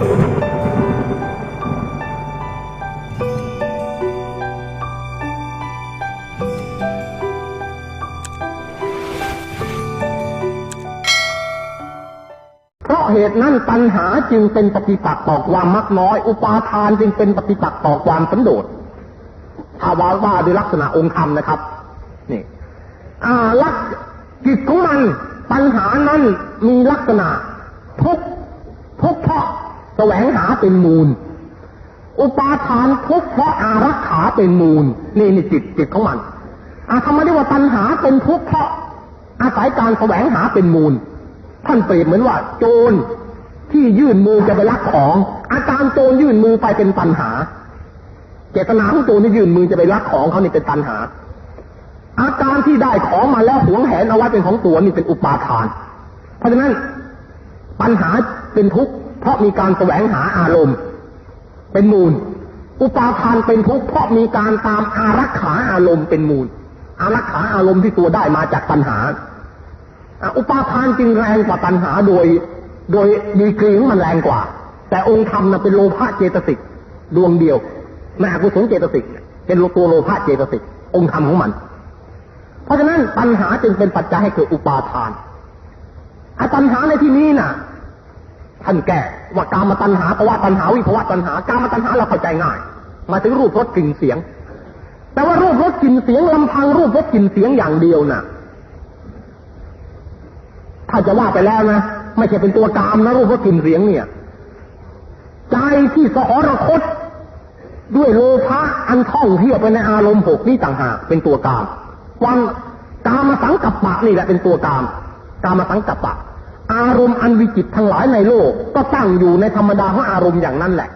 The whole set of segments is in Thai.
เพราะเหตุนั้นตัณหาจึงเป็นปฏิปักษ์ต่อความมักน้อย อุปาทานจึงเป็นปฏิปักษ์ต่อความสันโดษถ้าว่าว่าด้วยลักษณะองค์ธรรมนะครับ นี่อ่าลักกิจของมันปัญหานั้นมีลักษณะทุกทุกเพราะ แสวงหาเป็นมูล อุปาทานทุกข์เพราะอารักขาเป็นมูล นี่นี่จิตจิตของมันอาทำไมเรียกว่าตัณหาเป็นทุกข์เพราะอาศัยการแสวงหาเป็นมูล ท่านเปรียบเหมือนว่า โจรที่ยื่นมือจะไปลักของ อาการโจรยื่นมือไปเป็นตัณหา เจตนาของโจรที่ยื่นมือจะไปลักของเขานี่เป็นตัณหา อาการที่ได้ของมาแล้วหวงแหนเอาไว้เป็นของตัวนี่เป็นอุปาทาน เพราะฉะนั้นปัญหาเป็นทุกข์ เพราะมีการแสวงหาอารมณ์ เป็นมูล อุปาทานเป็นทุกข์เพราะมีการตามอารักขาอารมณ์เป็นมูล อารักขาอารมณ์ที่ตัวได้มาจากปัญหา อุปาทานจึงแรงกว่าตัณหาโดย โดยดีกรีมันแรงกว่า แต่องค์ธรรมนะเป็นโลภะเจตสิกดวงเดียวในอกุศลเจตสิกเป็นตัวโลภะเจตสิกองค์ธรรมของมัน เพราะฉะนั้นตัณหาจึงเป็นปัจจัยให้เกิดอุปาทานอาตัณหาในที่นี้น่ะ ท่านแก้ว่าการมาตัณหาภาวะตัณหาวิภาวะตัณหาการมาตัณหาเราเข้าใจง่าย มาถึงรูปรสกลิ่นเสียง แต่ว่ารูปรสกลิ่นเสียงลำพังรูปรสกลิ่นเสียงอย่างเดียวน่ะ ถ้าจะว่าไปแล้วนะไม่ใช่เป็นตัวกามนะรูปว่ากลิ่นเสียงเนี่ย ใจที่สหรคตด้วยโลภะอันท่องเที่ยวไปในอารมณ์หกนี่ต่างหากเป็นตัวกามความกามสังกัปปะนี่แหละเป็นตัวกาม กามสังกัปปะ อารมณ์อันวิจิตทั้งหลายในโลก ก็ตั้งอยู่ในธรรมดาของอารมณ์อย่างนั้นแหละ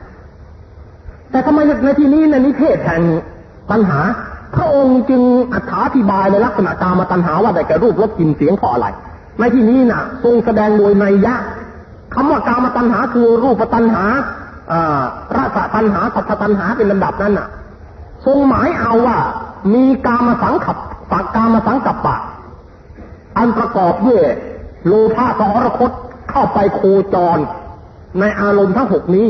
แต่ทำไมในที่นี้ในนิเทศแห่งปัญหา พระองค์จึงอธิบายในลักษณะกามตัณหาว่าได้แก่รูปรสกลิ่นเสียงเพราะอะไร ในที่นี้น่ะ ทรงแสดงโดยในยะคำว่ากามตัณหาคือรูปตัณหาอ่ารสตัณหาสัทตัณหาเป็นลำดับนั้นน่ะ ทรงหมายเอาว่า มีกามสังขับสักกามสังกัปปะ อันประกอบด้วย โลภะสหรคตเข้าไปโคจร ในอารมณ์ทั้งหกนี้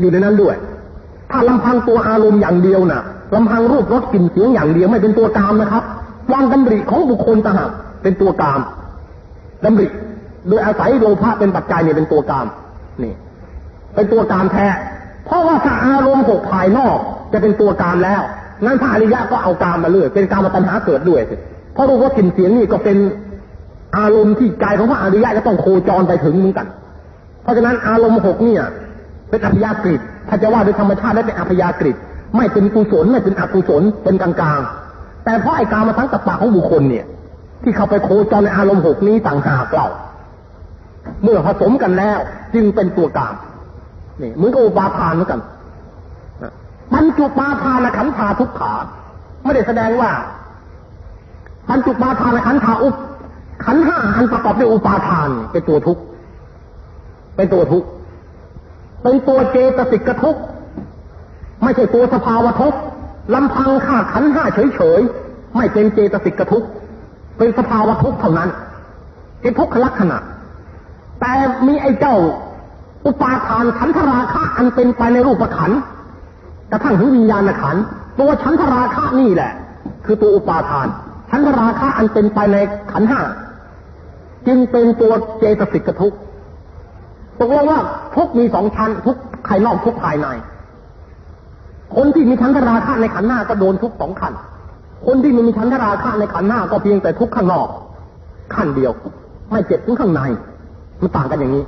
อยู่ในนั้นด้วย ถ้าลำพังตัวอารมณ์อย่างเดียวน่ะลำพังรูปรสกลิ่นเสียงอย่างเดียวไม่เป็นตัวกามนะครับวางดำริของบุคคลต่างหากเป็นตัวกามดำริ โดยอาศัยโลภะเป็นปัจจัยเนี่ยเป็นตัวกามนี่ เป็นตัวกามแท้เพราะว่าถ้าอารมณ์หกภายนอกจะเป็นตัวกามแล้วงั้นพระอริยะก็เอากามมาเลยเป็นกามตัณหาเกิดด้วยสิเพราะรู้ว่ากลิ่นเสียงนี่ก็เป็น อารมณ์ที่ใจของพระอริยะจะต้องโคจรไปถึงเหมือนกัน เพราะฉะนั้นอารมณ์หกเนี่ย เป็นอัพยากฤิถ้าจะว่าโดยธรรมชาติได้เป็นอัพยากฤิไม่เป็นกุศลไม่เป็นอกุศลเป็นกลางๆ แต่เพราะไอ้การมาทั้งกับปากของบุคคลเนี่ย ที่เข้าไปโคจรในอารมณ์หกนี้ต่างหากเราเมื่อผสมกันแล้ว จึงเป็นตัวกลางนี่เหมือนกับอุปาทานเหมือนกันนะปัญจุปาทานขันธาทุกขา ไม่ได้แสดงว่าปัญจุปาทานขันธาอุป ขันห้าอันประกอบด้วยอุปาทานเป็นตัวทุกข์เป็นตัวทุกข์เป็นตัวเจตสิกทุกข์ไม่ใช่ตัวสภาวะทุกข์ลำพังข้าขันห้าเฉยๆไม่เป็นเจตสิกทุกข์เป็นสภาวะทุกข์เท่านั้นเป็นทุกขลักษณะ แต่มีไอ้เจ้า อุปาทานขันธราคะอันเป็นไปในรูปขันกระทั่งถึงวิญญาณขันตัวฉันทราคะนี่แหละ คือตัวอุปาทานฉันทราคะอันเป็นไปในขันห้า จึงเป็นตัวเจตสิกทุกตกลงว่าทุกมีสองชั้นทุกภายนอกทุกภายใน คนที่มีชั้นราคะในขันหน้าก็โดนทุกสองขั้นคนที่ไม่มีชั้นราคะในขันหน้าก็เพียงแต่ทุกข้างนอก ขั้นเดียว ไม่เจ็บถึงข้างใน มันต่างกันอย่างนี้